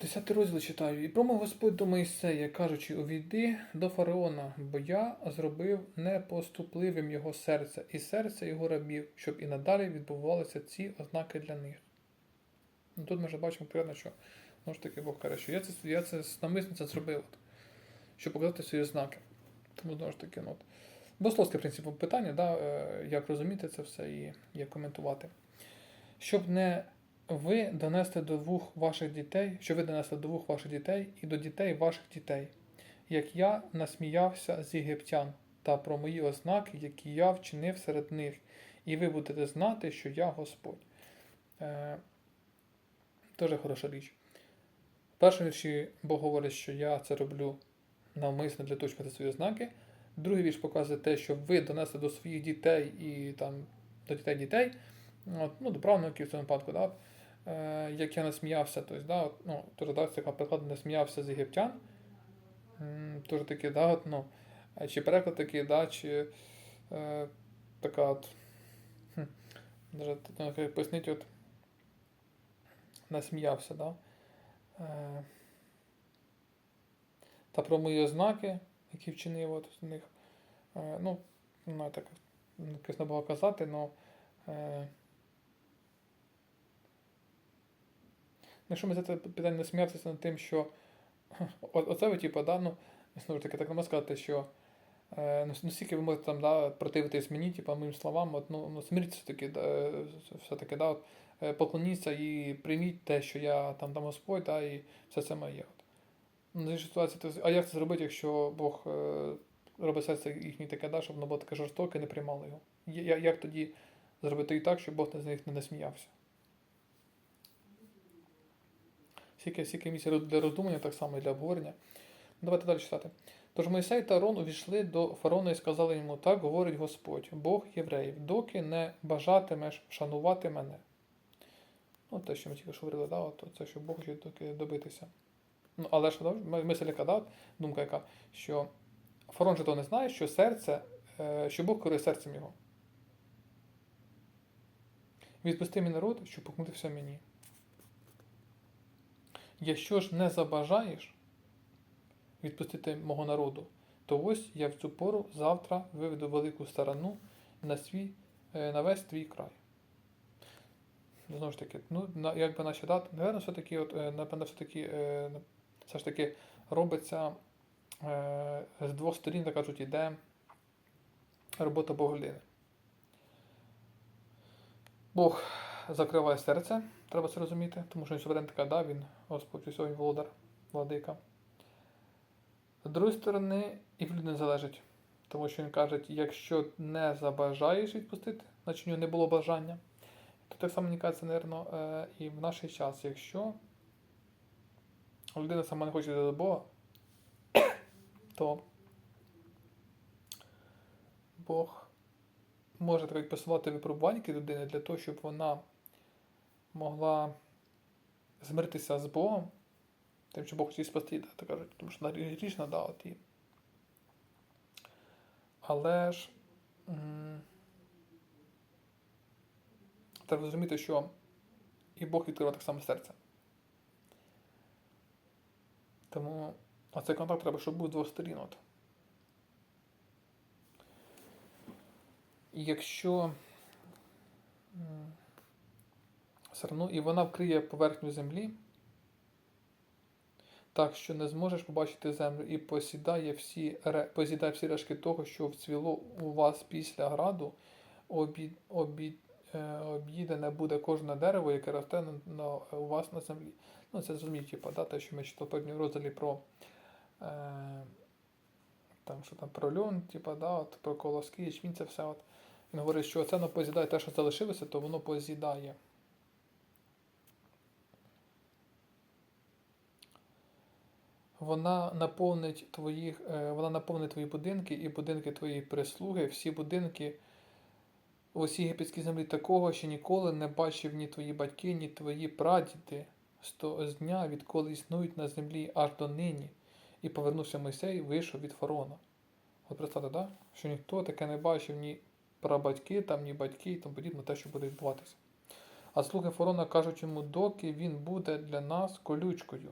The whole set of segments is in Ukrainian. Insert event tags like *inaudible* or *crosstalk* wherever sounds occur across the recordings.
Десятий розділ читаю. І промов Господь до Моїсея, кажучи, увійди до фараона, бо я зробив непоступливим його серце і серце його рабів, щоб і надалі відбувалися ці ознаки для них. Ну, тут ми вже бачимо конкретно, що знову ж таки Бог каже, що я це, я це намисно це зробив, от, щоб показати свої ознаки. Тому знову ж таки, ну, от, богословське, в принципі, питання, да, е, як розуміти це все і як коментувати. Щоб не ви донесли до двох ваших дітей, що ви донесли до двох ваших дітей і до дітей ваших дітей, як я насміявся з єгиптян та про мої ознаки, які я вчинив серед них, і ви будете знати, що я Господь. Е, Дуже хороша річ. В першому вірші Бог говорить, що я це роблю навмисно для мати свої ознаки. Другий вірш показує те, що ви донесли до своїх дітей і там до дітей дітей, ну, до правнуків в цьому випадку, да, як я насміявся, тобто, да, ну, теж да, це приклад насміявся з єгиптян. М, Теж таки, да, от, ну, чи переклад такий, да, чи е, така от, хм, даже, ну, як пояснити, от, насміявся, да? Е, та про мої ознаки, які вчинив от з них. Е, ну, знаю, так не було казати, але. Е, якщо ми за це питання не сміятися над тим, що оце ви, типу, да, ну, знову ж таки, так не можна сказати, що е, ну, ну, ви можете там, да, противитись мені, типу, моїм словам, от, ну, ну смиріться все-таки, да, все-таки, да, от, е, поклоніться і прийміть те, що я там там Господь, да, і все це моє. От. Ну, з то, а як це зробити, якщо Бог е, робить серце їхнє таке, да, щоб воно було таке жорстоке, не приймало його? Я- Як тоді зробити і так, щоб Бог з них не насміявся? Скільки, скільки місць для роздумання, так само і для обговорення. Давайте далі читати. Тож Мойсей та Арон увійшли до фараона і сказали йому: Так говорить Господь, Бог євреїв, доки не бажатимеш вшанувати мене. Ну, те, що ми тільки говорили, да, от це, що Бог хоче добитися. Ну, але ж да, ми- мисль яка, да, думка яка, що фараон же то не знає, що серце, е, що Бог керує серцем його. Відпусти мій народ, щоб поклонитися мені. Якщо ж не забажаєш відпустити мого народу, то ось я в цю пору завтра виведу велику сторону на свій, е, на весь твій край. Знову ж таки, ну, на, якби наші дати, напевно, все-таки, от, е, напевно, все-таки, е, все ж таки робиться е, з двох сторін, так кажуть, іде робота Боголини. Бог закриває серце, треба це розуміти, тому що він суверен така, да, він Господь усього він володар, владика. З другої сторони, і в людини залежить, тому що він каже, якщо не забажаєш відпустити, значить у нього не було бажання. То так само мені кажеться, напевно, е, і в наш час, якщо людина сама не хоче до Бога, *coughs* то Бог може так посилати випробування людини для того, щоб вона могла змиритися з Богом, тим, що Бог її спасти, так кажуть, тому що вона грішна, да, от. Але ж треба розуміти, що і Бог відкриває так само серце. Тому оцей контакт треба, щоб був з двох сторін. Якщо одно і вона вкриє поверхню землі, так що не зможеш побачити землю і посідає всі, посідає всі решки того, що вцвіло у вас після граду, е, об'їдене буде кожне дерево, яке росте на, на, у вас на землі. Ну, це зрозуміло, типу, да, те, що ми читали певні розділі про. Е, там, що там про льон, типу, да, от, про колоски, ячмінь, це все. От. Він говорить, що це воно поз'їдає те, що залишилося, то воно поз'їдає. Вона наповнить твоїх, е, вона наповнить твої будинки і будинки твоєї прислуги, всі будинки у всій єгипетській землі такого, що ніколи не бачив ні твої батьки, ні твої прадіди з того дня, відколи існують на землі аж до нині. І повернувся Мойсей, вийшов від фараона. От представте, да? що ніхто таке не бачив ні прабатьки, там, ні батьки і тому подібне, те, що буде відбуватися. А слуги фараона кажуть йому, доки він буде для нас колючкою.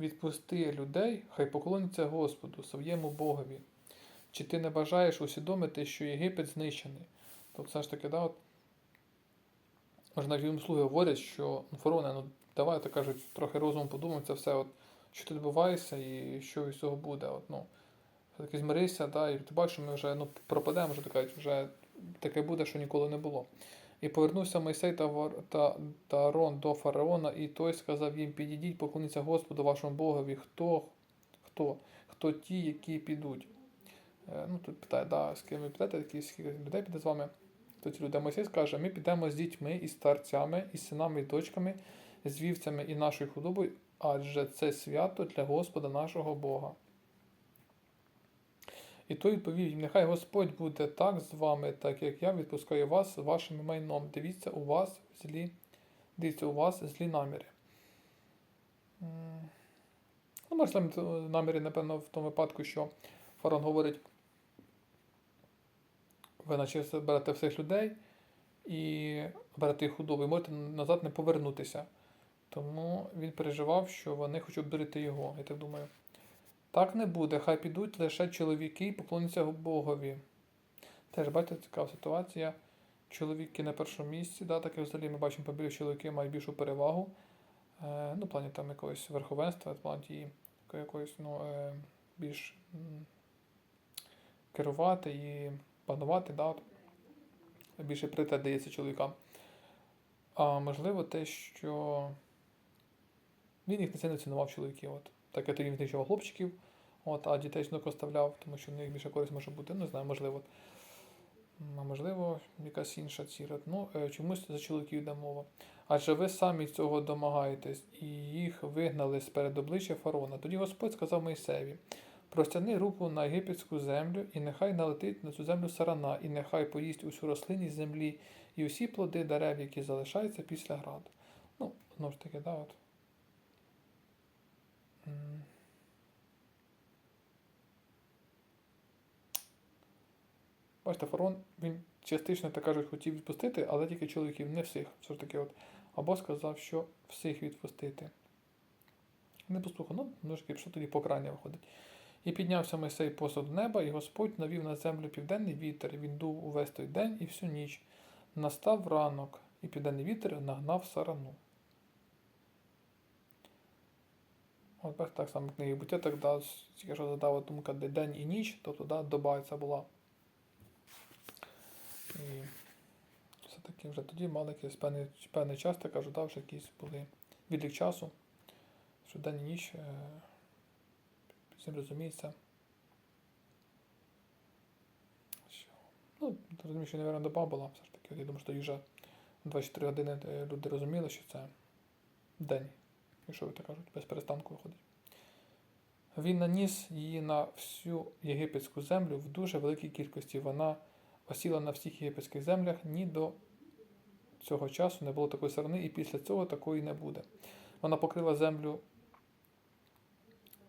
Відпусти людей, хай поклоняться Господу, своєму Богові. Чи ти не бажаєш усвідомити, що Єгипет знищений? Тобто, все ж таки, да, от, може, навіть слуги говорять, що ну, фароне, ну давайте кажуть, трохи розумом подумаємо, це все, от, що тут відбувається і що із цього буде. От, ну, таки змирися, да, і ти бачиш, що ми вже ну, пропадемо, вже така, вже таке буде, що ніколи не було. І повернувся Мойсей та, та, та Арон до фараона, і той сказав їм: Підійдіть, поклоніться Господу вашому Богові. Хто? Хто? Хто ті, які підуть? Е, Ну, тут питає, да, з ким ви підете, скільки людей піде з вами. Ці люди. Мойсей скаже, ми підемо з дітьми і старцями, і синами, і дочками, з вівцями і нашою худобою, адже це свято для Господа нашого Бога. І той відповів їм, нехай Господь буде так з вами, так як я відпускаю вас з вашим майном. Дивіться у вас злі, дивіться у вас злі наміри. Ну, там е, наміри, напевно, в тому випадку, що фарон говорить, ви наче берете всіх людей і берете їх худобу, і можете назад не повернутися. Тому він переживав, що вони хочуть обдурити його, я так думаю. Так не буде, хай підуть лише чоловіки і поклоняться Богові. Теж бачите, цікава ситуація. Чоловіки на першому місці, да, так і взагалі ми бачимо, побільше чоловіки мають більшу перевагу. Е, ну, в плані там якогось верховенства, в плані якоїсь ну, е, більш м, керувати і панувати, да, от. більше пріоритет дається чоловікам. А можливо, те, що він їх не сильно цінував чоловіків. От. Так як він знищував хлопчиків, от, а дітей жінок оставляв, тому що в них більше користь може бути. Не знаю, можливо. А можливо, якась інша ціра. Ну, е, чомусь за чоловіків йде мова. Адже ви самі цього домагаєтесь, і їх вигнали з перед обличчя фараона. Тоді Господь сказав Мойсеєві: простяни руку на єгипетську землю, і нехай налетить на цю землю сарана, і нехай поїсть усю рослинність землі і усі плоди дерев, які залишаються після граду. Ну, знову ж таки, да, от. Бачите, фараон, він частично, так кажуть, хотів відпустити, але тільки чоловіків, не всіх. Все ж таки, от. Або сказав, що всіх відпустити. Не послухав, ну, ну ж що тоді покарання виходить. І піднявся Мойсей посуд неба, і Господь навів на землю південний вітер. Він дув увесь той день і всю ніч. Настав ранок, і південний вітер нагнав сарану. От так само книги буття, так да, тільки що задала думка, де день і ніч, тобто да, доба ця була. І все-таки вже тоді мали якийсь певний, певний час, так кажу, да, вже якісь були відлік часу, що день і ніч, е, всім розуміється. Що, ну, розумію, що, мабуть, доба була, все ж таки, я думаю, що вже 24 години е, люди розуміли, що це день, якщо ви так кажуть, без перестанку виходить. Він наніс її на всю єгипетську землю в дуже великій кількості. Вона осіла на всіх єгипетських землях, ні до цього часу не було такої сарани, і після цього такої не буде. Вона покрила землю,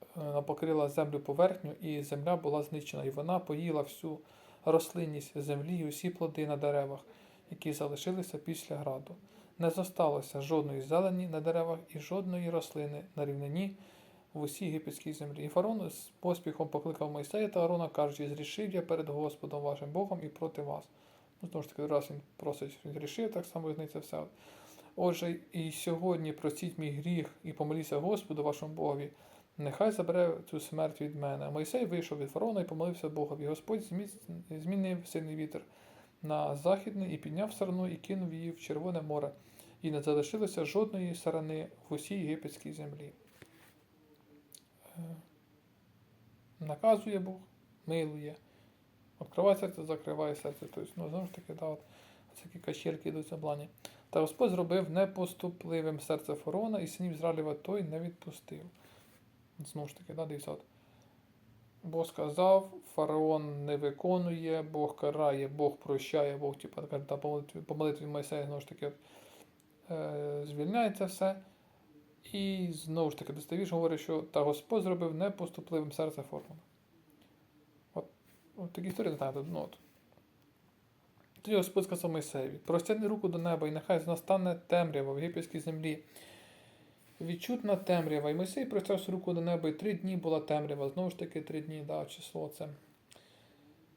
е, вона покрила землю поверхню, і земля була знищена, і вона поїла всю рослинність землі і усі плоди на деревах, які залишилися після граду. Не зосталося жодної зелені на деревах і жодної рослини на рівнині в усій єгипетській землі. І фараон з поспіхом покликав Мойсея та Арона, кажучи, зрішив я перед Господом вашим Богом і проти вас. Ну, знову ж таки, раз він просить, він зрішив, так само визнається все. Отже, і сьогодні простіть мій гріх і помоліться Господу вашому Богові. Нехай забере цю смерть від мене. Мойсей вийшов від фараона і помолився Богові. Господь змінив сильний вітер на західний і підняв сарану і кинув її в Червоне море, і не залишилося жодної сарани в усій єгипетській землі. Е, Наказує Бог, милує. Відкриває серце, закриває серце. Тобто, ну, знову ж таки, да, от, такі качірки йдуть в плані. Та Господь зробив непоступливим серце фараона, і синів Ізраїлєва той не відпустив. Знову ж таки, да, дивіться. Бог сказав, фараон не виконує, Бог карає, Бог прощає, Бог, типу, по молитві, Мойсея, знову ж таки, звільняється все. І знову ж таки, достовіше говорить, що та Господь зробив непоступливим серце фараона. От, от такі історії, не знаю, тут, ну, от. Тоді Господь сказав Мойсеєві, простягни руку до неба, і нехай настане темрява в єгипетській землі, Відчутна темрява. І Мойсей простяг руку до неба, і три дні була темрява. Знову ж таки, три дні, да, число це.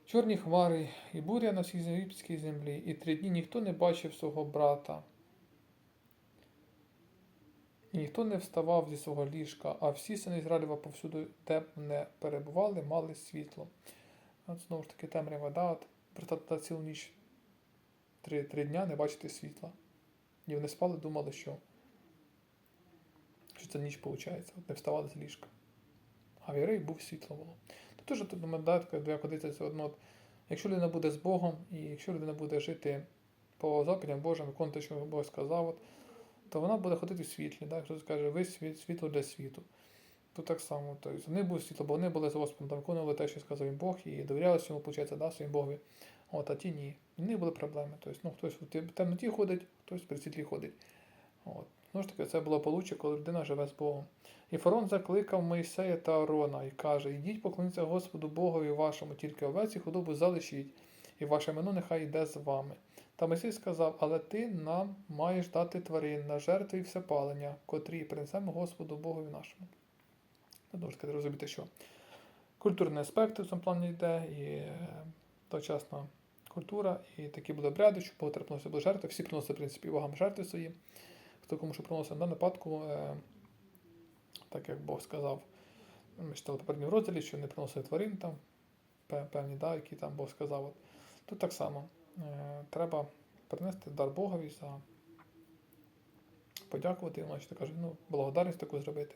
Чорні хмари і буря на всій єгипетській землі, і три дні ніхто не бачив свого брата. І ніхто не вставав зі свого ліжка, а всі сини Ізраїлева повсюду, де б не перебували, мали світло. От знову ж таки темрява, да, представте цілу ніч три, три дня не бачити світла. І вони спали, думали, що, що це ніч виходить, от не вставали з ліжка. А в євреї був світло було. Теж тут медатка, двоя ходиться все одно. Якщо людина буде з Богом, і якщо людина буде жити по заповідям Божим, виконувати, що Бог сказав, от, то вона буде ходити в світлі. Так? Хтось каже, ви світ, світло для світу. Тут так само. Тобто, вони були світло, бо вони були з Господом, там виконували те, що сказав їм Бог, і довірялися йому, виходить, да, своїм Богові. От, а ті ні. В них були проблеми. Тобто, ну, хтось в темноті ходить, хтось при світлі ходить. От. Знову ж таки, це було получше, коли людина живе з Богом. І фарон закликав Моїсея та Арона і каже: Ідіть, поклоніться Господу Богові вашому, тільки овець і худобу залишіть, і ваше мене нехай йде з вами. Та Мойсей сказав: Але ти нам маєш дати тварин на жертви і всепалення, котрі принесемо Господу Богові нашому. Знову ж таки, розумієте, що культурний аспект в цьому плані йде, і е, тогочасна культура, і такі були обряди, що Бог приносив до жертви. Всі приносили, в принципі, богам жертви свої. Хто кому що приносив на випадку, е, так як Бог сказав, ми читали попередньому розділі, що не приносили тварин там, певні, да, які там Бог сказав. Тут так само. Е, треба принести дар Богові за подякувати йому, значить, кажуть, ну, благодарність таку зробити.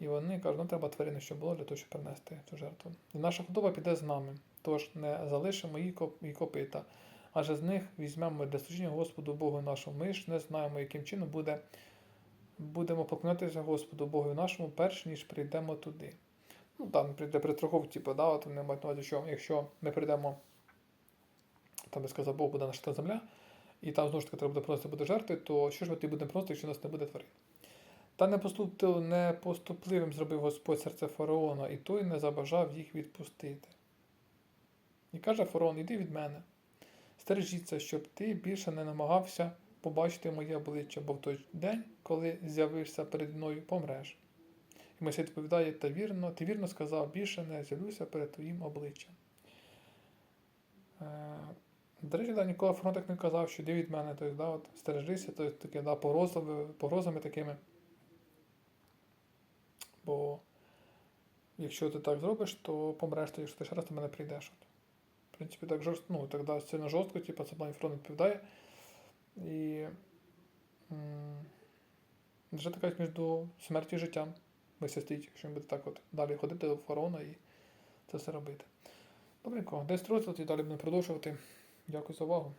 І вони кажуть, ну треба тварини, щоб було для того, щоб принести цю жертву. І наша худоба піде з нами, тож не залишимо її коп- копита, адже з них візьмемо для служіння Господу Богу нашому. Ми ж не знаємо, яким чином буде, будемо поклонятися Господу Богу нашому, перш ніж прийдемо туди. Ну, там для перестраховки, типу, да, от вони мають на увазі, що якщо ми прийдемо, там я сказав, Бог буде наша та земля, і там знову ж таки треба буде приносити буде жертви, то що ж ми тоді будемо приносити, якщо у нас не буде тварин? Та непоступливим зробив Господь серце фараона, і той не забажав їх відпустити. І каже фараон, іди від мене. Стережіться, щоб ти більше не намагався побачити моє обличчя, бо в той день, коли з'явишся перед мною, помреш. І Мойсей відповідає, та вірно, ти вірно сказав, більше не з'явлюся перед твоїм обличчям. До речі, да, ніколи фараон так не казав, що іди від мене, тобто, да, от, стережися, тобто, таке, да, погрозами, погрозами такими. Бо якщо ти так зробиш, то помреш ти, якщо ти ще раз до мене прийдеш. От. В принципі, так жорстко, ну, так сильно жорстко, типу, це план фронт відповідає. І м, вже така між смертю і життям вися стоїть, якщо він буде так от далі ходити до фараона і це все робити. Добренько, десь розділ і далі будемо продовжувати. Дякую за увагу.